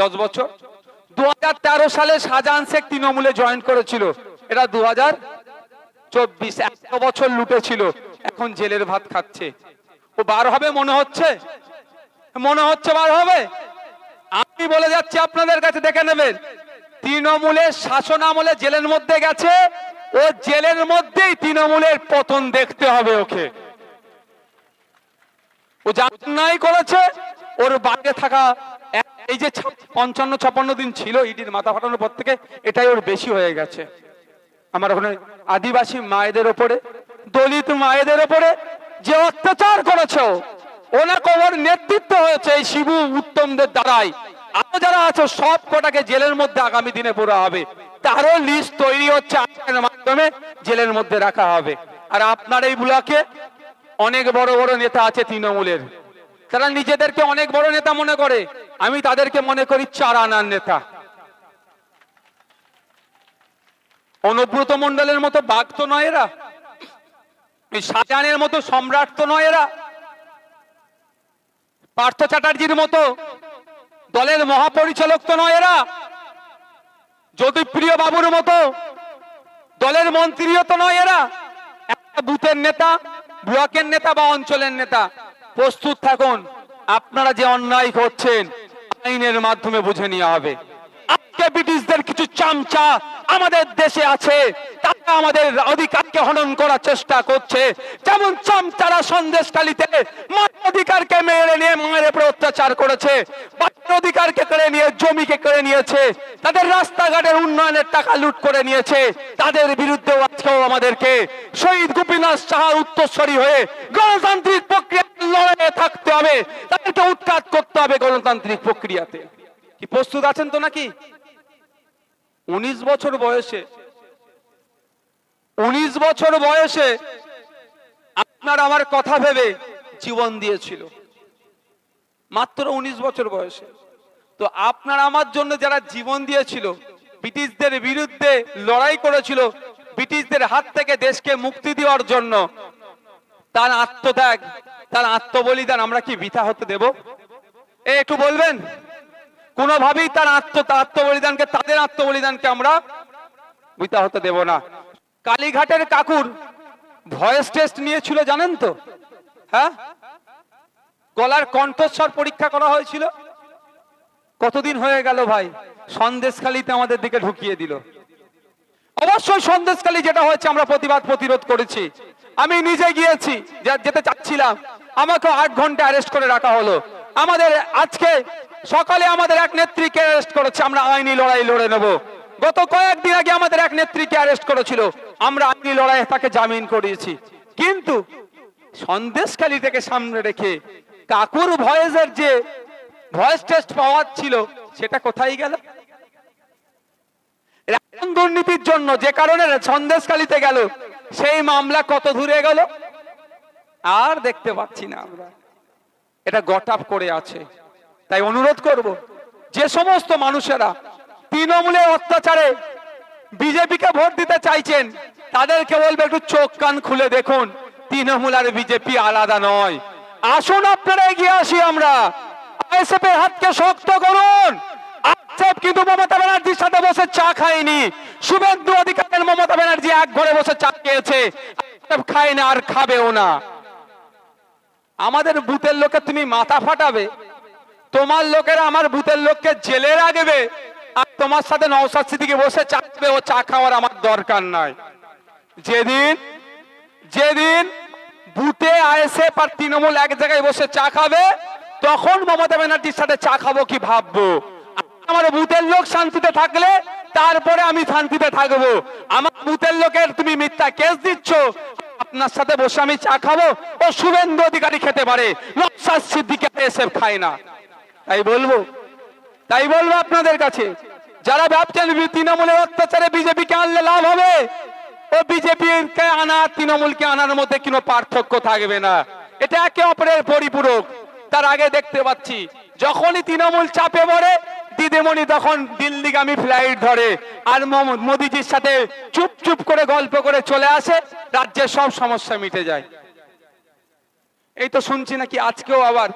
দশ বছর? দু সালে শাহজাহান শেখ তৃণমূলে জয়েন করেছিল। এটা দু হাজার চব্বিশ একশো বছর লুটেছিল। এখন জেলের ভাত খাচ্ছে। ও বার হবে মনে হচ্ছে? মনে হচ্ছে বার হবে? আমি বলে যাচ্ছি আপনাদের কাছে দেখে নেবেন। তৃণমূলের শাসন আমলে জেলের মধ্যে গেছে। ও জেলের মধ্যেই তৃণমূলের পতন দেখতে হবে ওকে। ও যা করেছে ওর বাইরে থাকা এই যে পঞ্চান্ন ছাপান্ন দিন ছিল ইডির মাথা ফাটানোর পর থেকে, এটাই ওর বেশি হয়ে গেছে। আমার ওখানে আদিবাসী মায়েদের ওপরে, দলিত মায়েদের ওপরে যে অত্যাচার করেছে, ওনাকে ওর নেতৃত্ব হয়েছে এই শিবু উত্তমদের দ্বারাই। আরও যারা আছো, সব কটাকে জেলের মধ্যে আগামী দিনে পড়া হবে। তারও লিস্ট তৈরি হচ্ছে আইনের মাধ্যমে, জেলের মধ্যে রাখা হবে। আর আপনার এই ব্লকে অনেক বড় বড় নেতা আছে তৃণমূলের। তারা নিজেদেরকে অনেক বড় নেতা মনে করে। আমি তাদেরকে মনে করি চার আনার নেতা। অনুব্রত মন্ডলের মতো বাঘ তো নয় এরা। শাহজাহানের মতো সম্রাট তো নয় এরা। পার্থ চ্যাটার্জির মতো দলের মহাপরিচালক তো নয় এরা। জ্যোতিপ্রিয় বাবুর মতো দলের মন্ত্রীও তো নয় এরা। একটা বুথের নেতা, ব্লকের নেতা বা অঞ্চলের নেতা। প্রস্তুত থাকুন। আপনারা যে অন্যায় করছেন আইনের মাধ্যমে বুঝে নেওয়া হবে। আজকে ব্রিটিশদের কিছু চামচা আমাদের দেশে আছে, তারা আমাদের অধিকারকে হনন করার চেষ্টা করছে। যেমন চামচারা সন্দেশকালীতে মায়ের অধিকারকে মেরে নিয়ে মায়ের উপরে অত্যাচার করেছে অধিকারকে কেড়ে নিয়ে, জমিকে কেড়ে নিয়েছে, তাদের রাস্তাঘাটের উন্নয়নের টাকা লুট করে নিয়েছে, তাদের বিরুদ্ধেও আজকেও আমাদেরকে শহীদ গোপীনাথ সাহার উত্তরস্বরী হয়ে গণতান্ত্রিক প্রক্রিয়া লড়াইয়ে থাকতে হবে, তাদেরকে উৎখাত করতে হবে গণতান্ত্রিক প্রক্রিয়াতে। কি প্রস্তুত আছেন তো নাকি? উনিশ বছর বয়সে, উনিশ বছর বয়সে আপনার আমার কথা ভেবে জীবন দিয়েছিল। মাত্র উনিশ বছর বয়সে। তো আপনার আমার জন্য যারা জীবন দিয়েছিল, ব্রিটিশদের বিরুদ্ধে লড়াই করেছিল, ব্রিটিশদের হাত থেকে দেশকে মুক্তি দেওয়ার জন্য, তার আত্মত্যাগ, তার আত্মবলিদান আমরা কি বৃথা হতে দেব? এ একটু বলবেন? কোনোভাবেই তার আত্ম আত্মবলিদানকে তাদের আত্মবলিদানকে আমরা বৃথা হতে দেব না। কালীঘাটের কাকুর ভয়েস টেস্ট নিয়েছিল, জানেন তো? হ্যাঁ? গলার কণ্ঠস্বর পরীক্ষা করা হয়েছিল। কতদিন হয়ে গেল ভাই? সন্দেশখালিতে আমাদের দিকে ঢুকিয়ে দিল। অবশ্যই সন্দেশখালি যেটা হয়েছে আমরা প্রতিবাদ প্রতিরোধ করেছি। আমি নিজে গিয়েছি যেতে চাচ্ছিলাম। আমাকে আট ঘণ্টা অ্যারেস্ট করে রাখা হলো। আমাদের আজকে সকালে আমাদের এক নেত্রীকে অ্যারেস্ট করেছে, আমরা আইনি লড়াই লড়ে নেব। গত কয়েকদিন আগে আমাদের এক নেত্রীকে অ্যারেস্ট করেছিল, আমরা আইনি লড়াইয়ে তাকে জামিন করিয়েছি। কিন্তু সন্দেশখালি থেকে সামনে রেখে কাকুর ভয়েসের যে ভয়েস টেস্ট পাওয়ার ছিল, সেটা কোথায় গেল? দুর্নীতির জন্য যে কারণে সন্দেশকালীতে গেল, সেই মামলা কত দূরে গেল? আর দেখতে পাচ্ছি না আমরা। এটা গটাপ করে আছে। তাই অনুরোধ করব, যে সমস্ত মানুষেরা তৃণমূলের অত্যাচারে বিজেপিকে ভোট দিতে চাইছেন, তাদেরকে বলবে, একটু চোখ কান খুলে দেখুন, তৃণমূল আর বিজেপি আলাদা নয়। আসুন আপনারা, এগিয়ে আসি আমরা। হাতকে শক্ত করুন। আইএসএফ কিন্তু মমতা ব্যানার্জির সাথে বসে চা খায়নি। শুভেন্দু অধিকারের মমতা ব্যানার্জি এক ঘরে বসে চা খেয়েছে। আইএসএফ খায় না আর খাবেও না। আমাদের বুথের লোকে তুমি মাথা ফাটাবে। তোমার লোকেরা আমার বুথের লোককে জেলে রাখবে। আর তোমার সাথে নওসাদ সিদ্দিকি বসে চা খাবে, ও চা খাওয়ার আমার দরকার নাই। যেদিন যেদিন বুথে আইএসএফ আর তৃণমূল এক জায়গায় বসে চা খাবে, তখন মমতা ব্যানার্জির সাথে চা খাব কি ভাববো? আমার বুথের লোক শান্তিতে থাকলে তারপরে আমি শান্তিতে থাকব। আমার বুথের লোকের তুমি মিথ্যা কেস দিচ্ছ আপনার সাথে বসে আমি চা খাব ও শুভেন্দু অধিকারী খেতে পারে। নকশাদ সিদ্দিকে এসে খায় না। তাই বলব তাই বলব আপনাদের কাছে, যারা ভাবছেন তৃণমূলের অত্যাচারে বিজেপিকে আনলে লাভ হবে, ও বিজেপির কে আনা, তৃণমূলকে আনার মধ্যে কোনো পার্থক্য থাকবে না। এটা একে অপরের পরিপূরক। তার আগে দেখতে পাচ্ছি, যখনই তৃণমূল চাপে পড়ে দিদিমণি তখন দিল্লিগামী ফ্লাইট ধরে আর মোদিজির সাথে চুপ চুপ করে গল্প করে চলে আসে রাজ্যের সব সমস্যা মিটে যায়। এই তো শুনছি নাকি আজকেও আবার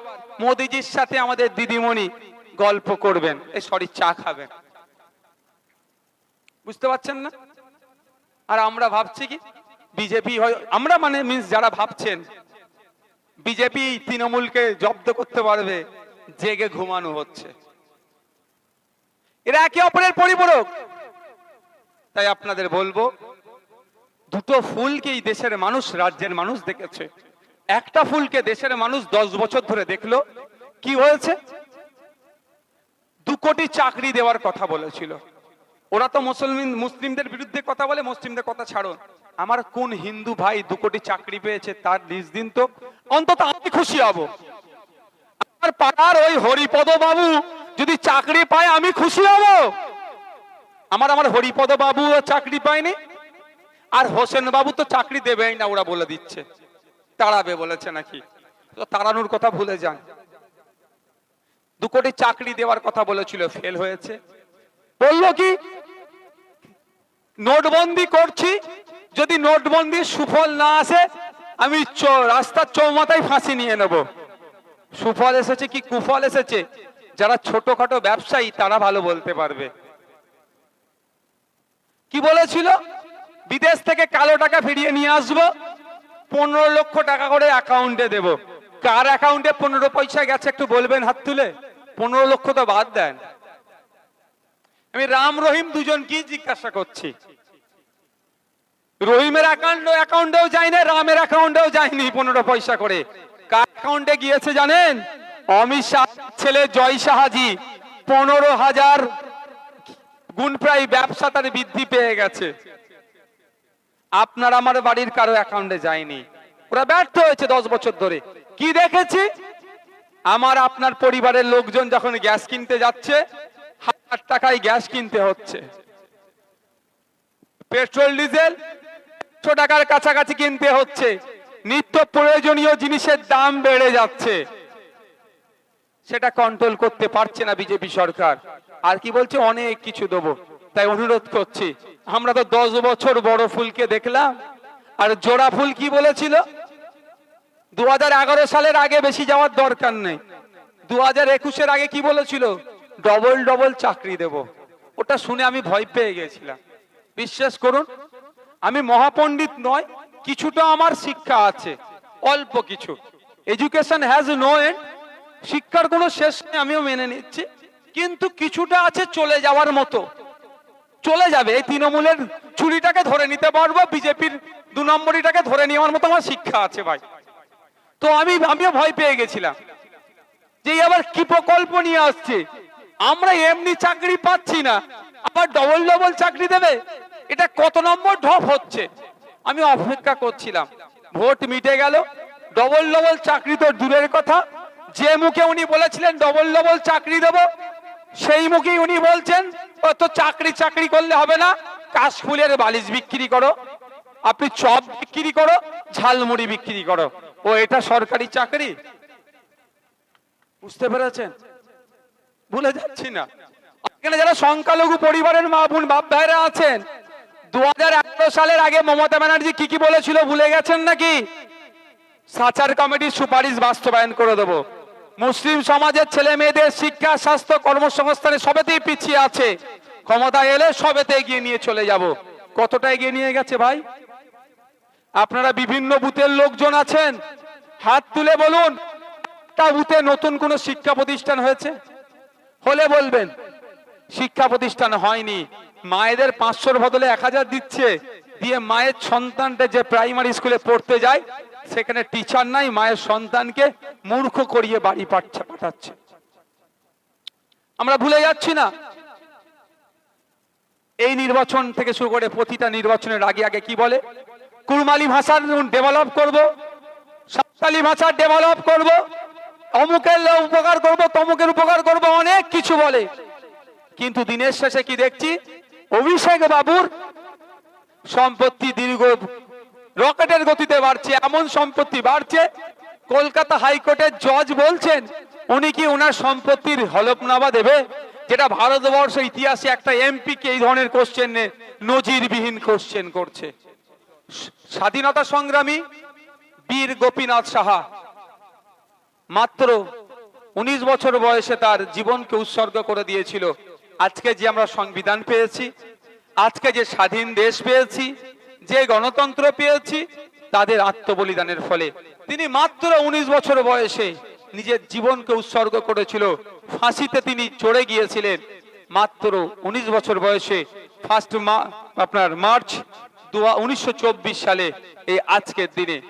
মোদিজির সাথে আমাদের দিদিমণি গল্প করবেন এই সরি চা খাবেন। বুঝতে পারছেন না? আর আমরা ভাবছি কি, বিজেপি হয়, আমরা মানে মিন্স যারা ভাবছেন, বিজেপি তৃণমূলকে জব্দ করতে পারবে, জেগে ঘুমানো হচ্ছে। এরা একে অপরের পরিপূরক। তাই আপনাদের বলব, দুটো ফুলকে এই দেশের মানুষ, রাজ্যের মানুষ দেখেছে। একটা ফুলকে দেশের মানুষ দশ বছর ধরে দেখল। কি হয়েছে দু কোটি চাকরি দেওয়ার কথা বলেছিল। ওরা তো মুসলমান, মুসলিমদের বিরুদ্ধে কথা বলে, মুসলিমদের কথা ছাড়ো। আমার কোন হিন্দু ভাই দু কোটি চাকরি পেয়েছে তার লিস্ট দিন তো? অন্তত আমি খুশি হব। আমার পাড়ার ওই হরিপদ বাবু যদি চাকরি পায়, আমি খুশি হব। আমার আমার হরিপদ বাবু চাকরি পায়নি। আর হোসেন বাবু তো চাকরি দেবেই না, ওরা বলে দিচ্ছে। তাড়াবে বলেছে নাকি। তাড়ানোর কথা ভুলে যান। দু কোটি চাকরি দেওয়ার কথা বলেছিল, ফেল হয়েছে। বলল কি, নোটবন্দি করছি, যদি নোটবন্দির সুফল না আসে, আমি রাস্তার চৌমাথায় ফাঁসি নিয়ে নেব। সুফল এসেছে কি কুফল এসেছে? যারা ছোটখাটো ব্যবসায়ী, তারা ভালো বলতে পারবে। কি বলেছিল? বিদেশ থেকে কালো টাকা ফিরিয়ে নিয়ে আসব, পনেরো লক্ষ টাকা করে অ্যাকাউন্টে দেব। কার অ্যাকাউন্টে পনেরো পয়সা গেছে একটু বলবেন হাত তুলে? পনেরো লক্ষ তো বাদ দেন। আমি রাম রহিম দুজন কি জিজ্ঞাসা করছি? রহিমের অ্যাকাউন্ট অ্যাকাউন্টেও যায়নি, রামের অ্যাকাউন্টেও যায়নি পনেরো পয়সা করে। কার অ্যাকাউন্টে গিয়েছে জানেন? অমিত শাহ ছেলে জয় শাহাজি পনেরো হাজার গুণ প্রায় ব্যবসা তার বৃদ্ধি পেয়ে গেছে। আপনার আমার বাড়ির কারও অ্যাকাউন্টে যায়নি। ওরা ব্যর্থ হয়েছে দশ বছর ধরে। কি দেখেছি? আমার আপনার পরিবারের লোকজন যখন গ্যাস কিনতে যাচ্ছে, হাজার টাকায় গ্যাস কিনতে হচ্ছে। পেট্রোল, ডিজেল টাকার কাছাকাছি কিনতে হচ্ছে। নিত্য প্রয়োজনীয় জিনিসের দাম বেড়ে যাচ্ছে। সেটা কন্ট্রোল করতে পারছে না বিজেপি সরকার। আর কি বলছে? অনেক কিছু দেবো। তাই অনুরোধ করছি। আমরা তো দশ বছর বড় ফুলকে দেখলাম। আর জোড়া ফুল কি বলেছিল? দু হাজার এগারো সালের আগে বেশি যাওয়ার দরকার নেই। দু হাজার একুশের আগে কি বলেছিল? ডবল ডবল চাকরি দেব। ওটা শুনে আমি ভয় পেয়ে গেছিলাম। বিশ্বাস করুন, আমি মহাপণ্ডিত নয়, কিছুটা আমার শিক্ষা আছে। অল্প কিছু। এডুকেশন হ্যাজ নো এন্ড শিক্ষার কোনো শেষ নেই, আমিও মেনে নিচ্ছি। কিন্তু কিছুটা আছে চলে যাওয়ার মতো। চলে যাবে, এই তৃণমূলের চুরিটাকে ধরে নিতে পারব, বিজেপির দু নম্বরিটাকে ধরে নেওয়ার মতো আমার শিক্ষা আছে ভাই। তো আমি, আমিও ভয় পেয়ে গেছিলাম যে আবার কি প্রকল্প নিয়ে আসছে। আমরা এমনি চাকরি পাচ্ছি না, আবার ডবল ডবল চাকরি দেবে, এটা কত নম্বর ঢপ হচ্ছে? আমি অপেক্ষা করছিলাম। ভোট মিটে গেল ডবল ডবল চাকরি তো দূরের কথা যে মুখে উনি বলেছিলেন, ডবল ডবল চাকরি দেব, সেই মুখেই উনি বলছেন ও তো চাকরি চাকরি করলে হবে না কাশফুলের বালিশ বিক্রি করো, আপনি চপ বিক্রি করো, ঝালমুড়ি বিক্রি করো। ও, এটা সরকারি চাকরি? বুঝতে পেরেছেন? ভুলে যাচ্ছি না। এখানে যারা সংখ্যালঘু পরিবারের মা বোন, বাপ ভাইরা আছেন দু সালের আগে মমতা ব্যানার্জি কি কি বলেছিল, ভুলে গেছেন নাকি? সাচার কমিটির সুপারিশ বাস্তবায়ন করে দেব। মুসলিম সমাজের ছেলে মেয়েদের শিক্ষা, স্বাস্থ্য কর্মসংস্থানে সবেতেই পিছিয়ে আছে। ক্ষমতা এলে সবেতে এগিয়ে নিয়ে চলে যাব। কতটা এগিয়ে নিয়ে গেছে ভাই? আপনারা বিভিন্ন বুথের লোকজন আছেন। হাত তুলে বলুন, তা বুথে নতুন কোন শিক্ষা প্রতিষ্ঠান হয়েছে? হলে বলবেন, শিক্ষা প্রতিষ্ঠান হয়নি। মায়েদের পাঁচশোর বদলে এক হাজার দিচ্ছে। দিয়ে মায়ের সন্তানটা যে প্রাইমারি স্কুলে পড়তে যায় সেখানে টিচার নাই, মায়ের সন্তানকে মূর্খ করিয়ে বাড়ি পাঠা- পাঠাচ্ছে। আমরা ভুলে যাচ্ছি না। এই নির্বাচন থেকে শুরু করে প্রতিটা নির্বাচনের আগে আগে কি বলে? কুরমালি ভাষার ডেভেলপ করব সাঁওতালি ভাষার ডেভেলপ করব, অমুকের উপকার করব, তমুকের উপকার করব, অনেক কিছু বলে। কিন্তু দিনের শেষে কি দেখছি? অভিষেক বাবুর সম্পত্তি দীর্ঘ রকেটের গতিতে বাড়ছে, এমন সম্পত্তি বাড়ছে। কলকাতা হাইকোর্টের জজ বলছেন, উনি কি ওনার সম্পত্তির হলফনামা দেবে? যেটা ভারতবর্ষের ইতিহাসে একটা এমপি কে এই ধরনের কোশ্চেন নজিরবিহীন কোশ্চেন করছে। স্বাধীনতা সংগ্রামী বীর গোপীনাথ সাহা, মাত্র উনিশ বছর বয়সে তার জীবনকে উৎসর্গ করে দিয়েছিল। আজকে যে আমরা সংবিধান পেয়েছি, আজকে যে স্বাধীন দেশ পেয়েছি যে গণতন্ত্র পেয়েছি, তাদের আত্মবলিদানের ফলে। তিনি মাত্র উনিশ বছর বয়সে নিজের জীবনকে উৎসর্গ করেছিল। ফাঁসিতে তিনি চড়ে গিয়েছিলেন। মাত্র উনিশ বছর বয়সে ফার্স্ট মা, আপনার মার্চ উনিশশো সালে, এই আজকের দিনে।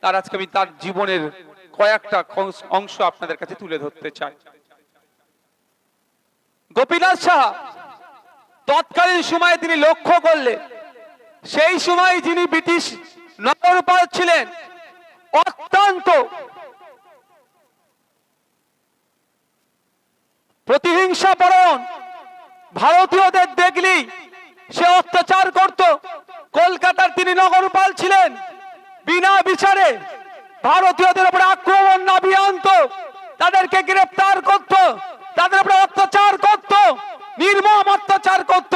তার আজকে আমি তার জীবনের কয়েকটা অংশ- আপনাদের কাছে তুলে ধরতে চাই। গোপীনাথ সাহা, তৎকালীন সময়ে তিনি লক্ষ্য করলেন সেই সময় যিনি ব্রিটিশ নগরপাল ছিলেন, অত্যন্ত প্রতিহিংসা পরায়ণ ভারতীয়দের দেখলেই সে অত্যাচার করত। কলকাতার তিনি নগরপাল ছিলেন, বিনা বিচারে ভারতীয়দের উপরে আক্রমণ নামিয়ে আনতো তাদেরকে গ্রেফতার করত, তাদের উপরে অত্যাচার করত। নির্মম অত্যাচার করত।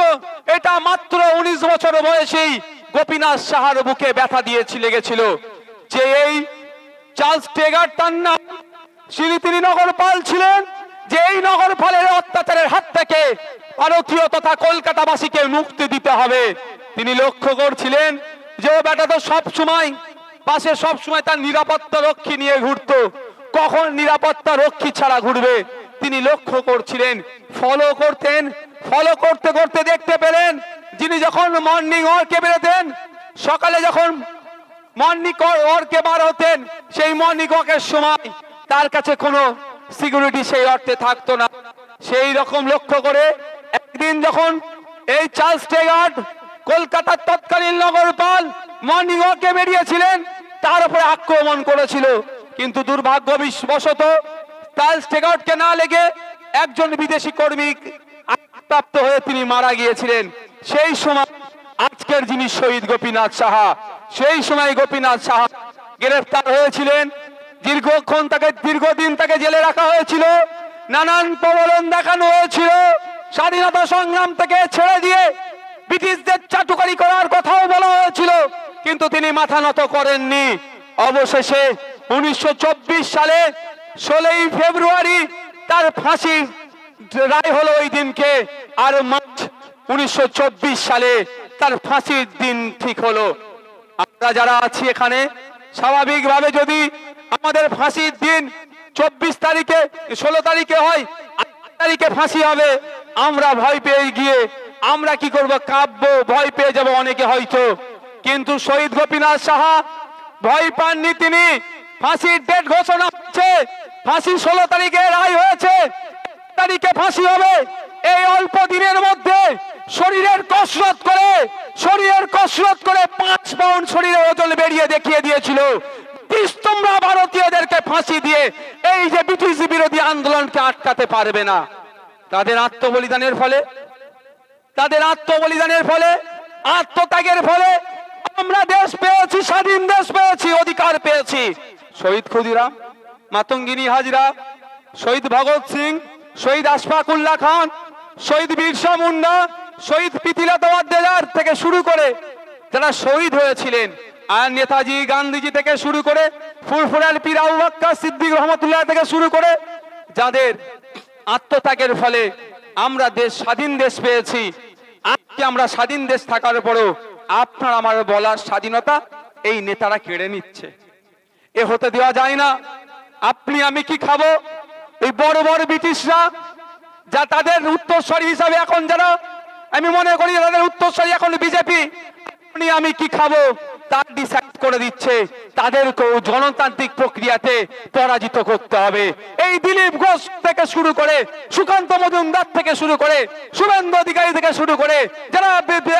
এটা মাত্র উনিশ বছর বয়সেই গোপীনাথ সাহার বুকে ব্যথা দিয়েছি লেগেছিল যে এই চার্লস টেগার তার নাম শ্রী তিনি নগরপাল ছিলেন, যে এই নগরপালের অত্যাচারের হাত থেকে ভারতীয় তথা কলকাতাবাসীকে মুক্তি দিতে হবে। তিনি লক্ষ্য করছিলেন যে ও বেটা তো সব সময় পাশে সব সময় তার নিরাপত্তা রক্ষী নিয়ে ঘুরতো। কখন নিরাপত্তা রক্ষী ছাড়া ঘুরবে? তিনি লক্ষ্য করছিলেন ফলো করতেন ফলো করতে করতে দেখতে পেলেন, যিনি যখন মর্নিং ওয়ার্কে বেরোতেন, সকালে যখন মর্নিং ওয়ার্কে বার হতেন, সেই মর্নিং ওয়াকের সময় তার কাছে কোনো সিকিউরিটি সেই অর্থে থাকতো না। সেই রকম লক্ষ্য করে একদিন যখন এই চার্লস টেগার্ড কলকাতার তৎকালীন নগরপাল মর্নিং ওয়াকে বেরিয়েছিলেন, তার উপরে আক্রমণ করেছিল। কিন্তু দুর্ভাগ্যবশত চার্লস টেগার্ডকে না লেগে একজন বিদেশি কর্মী প্রাপ্ত হয়ে তিনি মারা গিয়েছিলেন। সেই সময় আজকের যিনি শহীদ গোপীনাথ সাহা, সেই সময় গোপীনাথ সাহা গ্রেফতার হয়েছিলেন। দীর্ঘক্ষণ তাকে, দীর্ঘদিন তাকে জেলে রাখা হয়েছিল। নানান প্রবলন দেখানো হয়েছিল। স্বাধীনতা সংগ্রাম থেকে ছেড়ে দিয়ে ব্রিটিশদের চাটুকারি করার কথাও বলা হয়েছিল, কিন্তু তিনি মাথা নত করেননি। অবশেষে উনিশশো চব্বিশ সালে ষোলোই ফেব্রুয়ারি তার ফাঁসির রায় হলো ওই দিনকে, আর মার্চ উনিশশো চব্বিশ সালে তার ফাঁসির দিন ঠিক হলো। আমরা যারা আছি এখানে, স্বাভাবিকভাবে যদি আমাদের ফাঁসির দিন চব্বিশ তারিখে, ষোলো তারিখে হয়, আট তারিখে ফাঁসি হবে, আমরা ভয় পেয়ে গিয়ে, আমরা কি করব কাব্য ভয় পেয়ে যাব অনেকে হয়তো। কিন্তু শহীদ গোপীনাথ সাহা ভয় পাননি তিনি, ফাঁসির ডেট ঘোষণা হচ্ছে ফাঁসি ষোলো তারিখে রায় হয়েছে। তারিখে ফাঁসি হবে। এই অল্প দিনের মধ্যে শরীরের কসরত করে, শরীরের কসরত করে পাঁচ পাউন্ড শরীরে ওজন বেরিয়ে দেখিয়ে দিয়েছিল। তোমরা ভারতীয়দেরকে ফাঁসি দিয়ে এই যে ব্রিটিশ বিরোধী আন্দোলনকে আটকাতে পারবে না। তাদের আত্মবলিদানের ফলে, তাদের আত্মবলিদানের ফলে, আত্মত্যাগের ফলে আমরা দেশ পেয়েছি, স্বাধীন দেশ পেয়েছি, অধিকার পেয়েছি। শহীদ ক্ষুদিরাম মাতঙ্গিনী হাজরা, শহীদ ভগৎ সিং, শহীদ আশফাক আশফাকুল্লাহ খান, শহীদ বিরসা মুন্ডা, শহীদ পিতিলতা ওয়াদ্দেদার থেকে শুরু করে যারা শহীদ হয়েছিলেন আর নেতাজি, গান্ধীজি থেকে শুরু করে ফুরফুরাল পীর আবু বাক্কা সিদ্দিক রহমতুল্লাহ থেকে শুরু করে যাদের আত্মত্যাগের ফলে আমরা দেশ, স্বাধীন দেশ পেয়েছি, আজকে আমরা স্বাধীন দেশ থাকার পরও আপনার আমার বলার স্বাধীনতা এই নেতারা কেড়ে নিচ্ছে। এ হতে দেওয়া যায় না। আপনি, আমি কি খাব? এই বড় বড় ব্রিটিশরা, যা তাদের উত্তরস্বরী হিসাবে এখন যারা আমি মনে করি তাদের উত্তরস্বরী এখন বিজেপি আপনি আমি কি খাব? তার ডিসাইড করে দিচ্ছে। তাদেরকেও গণতান্ত্রিক প্রক্রিয়াতে পরাজিত করতে হবে। এই দিলীপ ঘোষ থেকে শুরু করে সুকান্ত মজুমদার থেকে শুরু করে শুভেন্দু অধিকারী থেকে শুরু করে যারা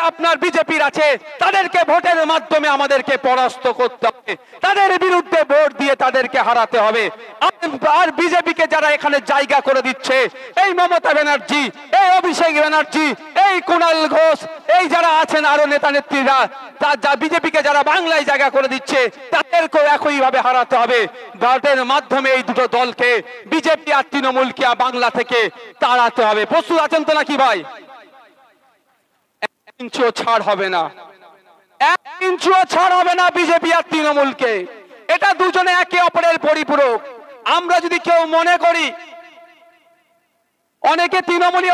আপনার বিজেপির আছে, তাদেরকে ভোটের মাধ্যমে আমাদেরকে পরাস্ত করতে হবে। তাদের বিরুদ্ধে ভোট দিয়ে তাদেরকে হারাতে হবে। আর- বিজেপিকে যারা এখানে জায়গা করে দিচ্ছে, এই মমতা ব্যানার্জি, এই অভিষেক ব্যানার্জি, এই কুণাল ঘোষ, এই যারা আছেন আরও নেতা নেত্রীরা বিজেপিকে যারা বাংলায় জায়গা করে দিচ্ছে তাদেরকেও একইভাবে হারাতে হবে। ভোটের মাধ্যমে এই দুটো দলকে, বিজেপি আর তৃণমূলকে বাংলা থেকে তাড়াতে হবে। প্রস্তুত আছেন তো নাকি ভাই? এটা দুজনে একে অপরের পরিপূরক। আমরা যদি কেউ মনে করি, অনেকে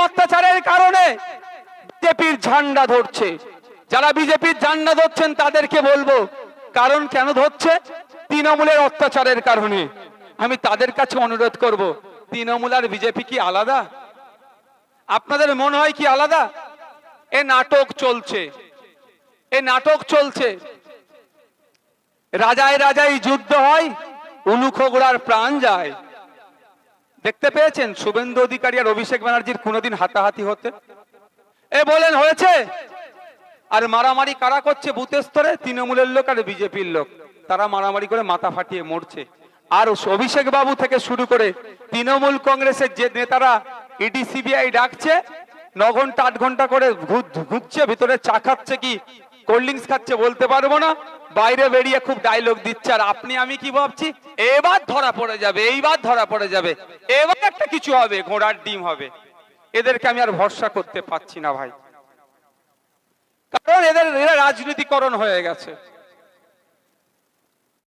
অত্যাচারের কারণে ঝান্ডা ধরছে। যারা বিজেপির ঝান্ডা ধরছেন তাদেরকে বলব কারণ কেন ধরছে? তৃণমূলের অত্যাচারের কারণে। আমি তাদের কাছে অনুরোধ করব, তৃণমূল আর বিজেপি কি আলাদা? আপনাদের মনে হয় কি আলাদা? এ নাটক চলছে। এ নাটক চলছে। রাজায় রাজায় যুদ্ধ হয়, উলুখোগড়ার প্রাণ যায়। দেখতে পেয়েছেন? শুভেন্দু অধিকারী আর অভিষেক ব্যানার্জির কোনোদিন হাতাহাতি হতে? এ বলেন, হয়েছে? আর মারামারি কারা করছে বুথের স্তরে? তৃণমূলের লোক আর বিজেপির লোক। তারা মারামারি করে মাথা ফাটিয়ে মরছে। আর অভিষেক বাবু থেকে শুরু করে তৃণমূল কংগ্রেসের যে নেতারা ইডি, সিবিআই ডাকছে ন ঘণ্টা আট ঘণ্টা করে ঘুরছে ভিতরে চা খাচ্ছে কি, কোল্ড ড্রিঙ্কস খাচ্ছে বলতে পারব না। বাইরে বেরিয়ে খুব ডায়লগ দিচ্ছে। আর আপনি, আমি কি ভাবছি? এবার ধরা পড়ে যাবে, এইবার ধরা পড়ে যাবে। এবার একটা কিছু হবে, ঘোড়ার ডিম হবে। এদেরকে আমি আর ভরসা করতে পারছি না ভাই। কারণ এদের এরা রাজনীতিকরণ হয়ে গেছে।